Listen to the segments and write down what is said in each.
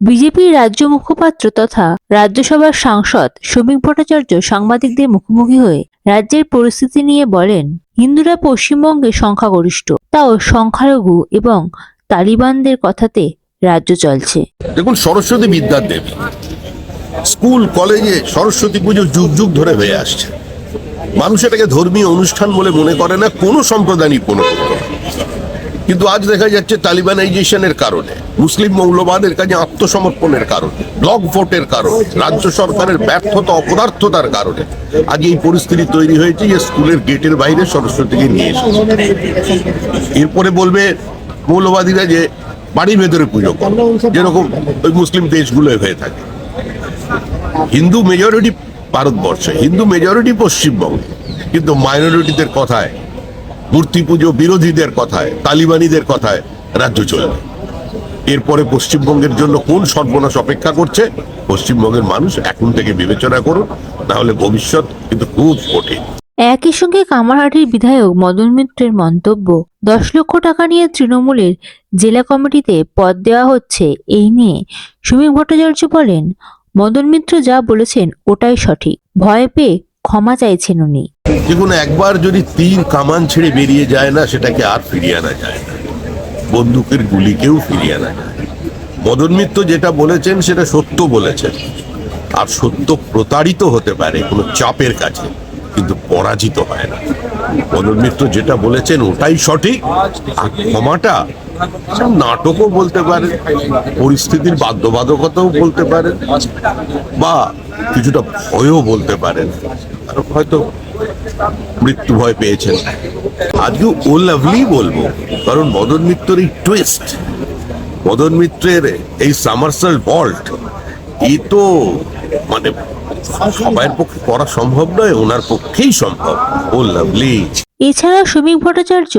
বিজেপির রাজ্য মুখপাত্র তথা রাজ্যসভার সাংসদ শ্রমিক ভট্টাচার্য সাংবাদিকদের মুখোমুখি হয়ে রাজ্যের পরিস্থিতি নিয়ে বলেন, হিন্দুরা পশ্চিমবঙ্গে সংখ্যাগরিষ্ঠ। তাও সংখ্যালঘু এবং তালিবানদের কথাতে রাজ্য চলছে। দেখুন, সরস্বতী বিদ্যার দেবী। স্কুল, কলেজে সরস্বতী পুজো যুগ যুগ ধরে হয়ে আসছে। মানুষ এটাকে ধর্মীয় অনুষ্ঠান বলে মনে করে না, কোনো সম্প্রদায়ই কোনো। কিন্তু আজ দেখা যাচ্ছে তালিবানাইজেশনের কারণে। মুসলিম মৌলবাদের কাছে আত্মসমর্পণের কারণে, ব্লক ভোটের কারণে, রাজ্য সরকারের ব্যর্থতা, অপদার্থতার কারণে। আজ এই পরিস্থিতি তৈরি হয়েছে, যে স্কুলের গেটের বাইরে সরস্বতীকে নিয়ে এসেছে। এরপরে বলবে মৌলবাদীরা যে বাড়ির ভেতরে পুজো করো, যেরকম ওই মুসলিম দেশগুলোয় হয়ে থাকে। হিন্দু মেজরিটি ভারতবর্ষে, হিন্দু মেজরিটি পশ্চিমবঙ্গে। কিন্তু মাইনরিটিদের কথায়, মূর্তি পুজো বিরোধীদের কথায়, তালিবানিদের কথায় রাজ্য চলবে। এরপরে পশ্চিমবঙ্গের জন্য কোন সর্বনাশ অপেক্ষা করছে? পশ্চিমবঙ্গের মানুষ এখন থেকে বিবেচনা করুন তাহলে ভবিষ্যৎ কিন্তু খুব কঠিন। একই সঙ্গে কামারহাটির বিধায়ক মদন মিত্রের মন্তব্য দশ লক্ষ টাকা নিয়ে তৃণমূলের জেলা কমিটিতে পদ দেওয়া হচ্ছে এই নিয়ে সুমিক ভট্টাচার্য বলেন মদন মিত্র যা বলেছেন ওটাই সঠিক ভয় পেয়ে ক্ষমা চাইছেন উনি। দেখুন একবার যদি তীর কামান ছেড়ে বেরিয়ে যায় না সেটাকে আর ফিরিয়ে আনা যায় না। বন্দুকের গুলিকেও ফিরিয়ে আনা। যায় না। মদন মিত্র যেটা বলেছেন, সেটা সত্য বলেছেন। আর সত্য প্রতারিত হতে পারে কোনো চাপের কাছে, কিন্তু পরাজিত হয় না। মদন মিত্র যেটা বলেছেন, ওটাই সঠিক। আর ক্ষমাটা নাটকও বলতে পারেন পরিস্থিতির বাধ্যবাধকতাও বলতে পারেন বা কিছুটা ভয়ও বলতে পারেন হয়তো মৃত্যু ভয় পেয়েছেন। আজকে ও লাভলি বলব, কারণ মদন মিত্রের এই টুইস্ট মদন মিত্রের এই সামারসাল ভল্ট এ তো মানে সবার পক্ষে করা সম্ভব নয়, ওনার পক্ষেই সম্ভব। Oh lovely. এছাড়া শ্রমিক ভট্টাচার্য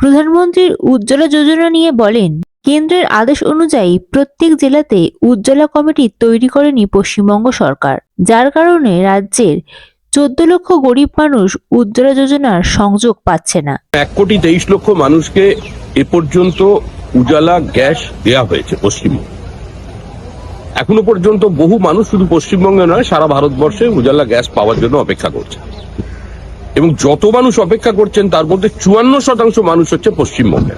প্রধানমন্ত্রীর উজ্জ্বলা যোজনা নিয়ে বলেন, কেন্দ্রের আদেশ অনুযায়ী প্রত্যেক জেলাতে উজ্জ্বলা কমিটি তৈরি করেনি পশ্চিমবঙ্গ সরকার, যার কারণে রাজ্যের চোদ্দ লক্ষ গরিব মানুষ উজ্জ্বলা যোজনার সংযোগ পাচ্ছে না। এক কোটি তেইশ লক্ষ মানুষকে এ পর্যন্ত উজালা গ্যাস দেয়া হয়েছে পশ্চিমবঙ্গে। এখনও পর্যন্ত বহু মানুষ শুধু পশ্চিমবঙ্গে নয়, সারা ভারতবর্ষে উজালা গ্যাস পাওয়ার জন্য অপেক্ষা করছে। এবং যত মানুষ অপেক্ষা করছেন, তার মধ্যে চুয়ান্ন শতাংশ মানুষ হচ্ছে পশ্চিমবঙ্গে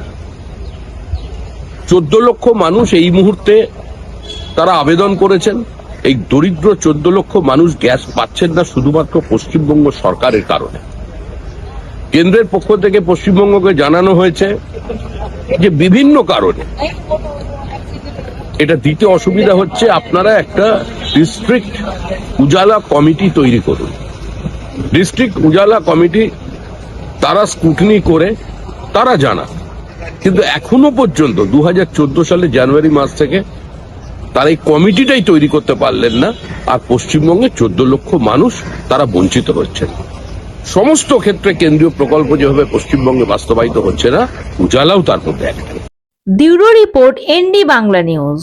চোদ্দ লক্ষ মানুষ এই মুহূর্তে তারা আবেদন করেছেন। এই দরিদ্র চোদ্দ লক্ষ মানুষ গ্যাস পাচ্ছেন না শুধুমাত্র পশ্চিমবঙ্গ সরকারের কারণে। কেন্দ্রের পক্ষ থেকে পশ্চিমবঙ্গকে জানানো হয়েছে যে বিভিন্ন কারণে এটা দিতে অসুবিধা হচ্ছে। আপনারা একটা ডিস্ট্রিক্ট উজালা কমিটি তৈরি করুন। ডিস্ট্রিক্ট উজালা কমিটি, তারা স্কুটনি করে, তারা জানা কিন্তু এখনও পর্যন্ত দু হাজার চোদ্দ সালে জানুয়ারি মাস থেকে, তারা এই কমিটিটাই তৈরি করতে পারলেন না, আর পশ্চিমবঙ্গে চোদ্দ লক্ষ মানুষ তারা বঞ্চিত হচ্ছেন। সমস্ত ক্ষেত্রে কেন্দ্রীয় প্রকল্প যেভাবে পশ্চিমবঙ্গে বাস্তবায়িত হচ্ছে না, উজালাও তার মধ্যে একটা। Bureau report ND Bangla news.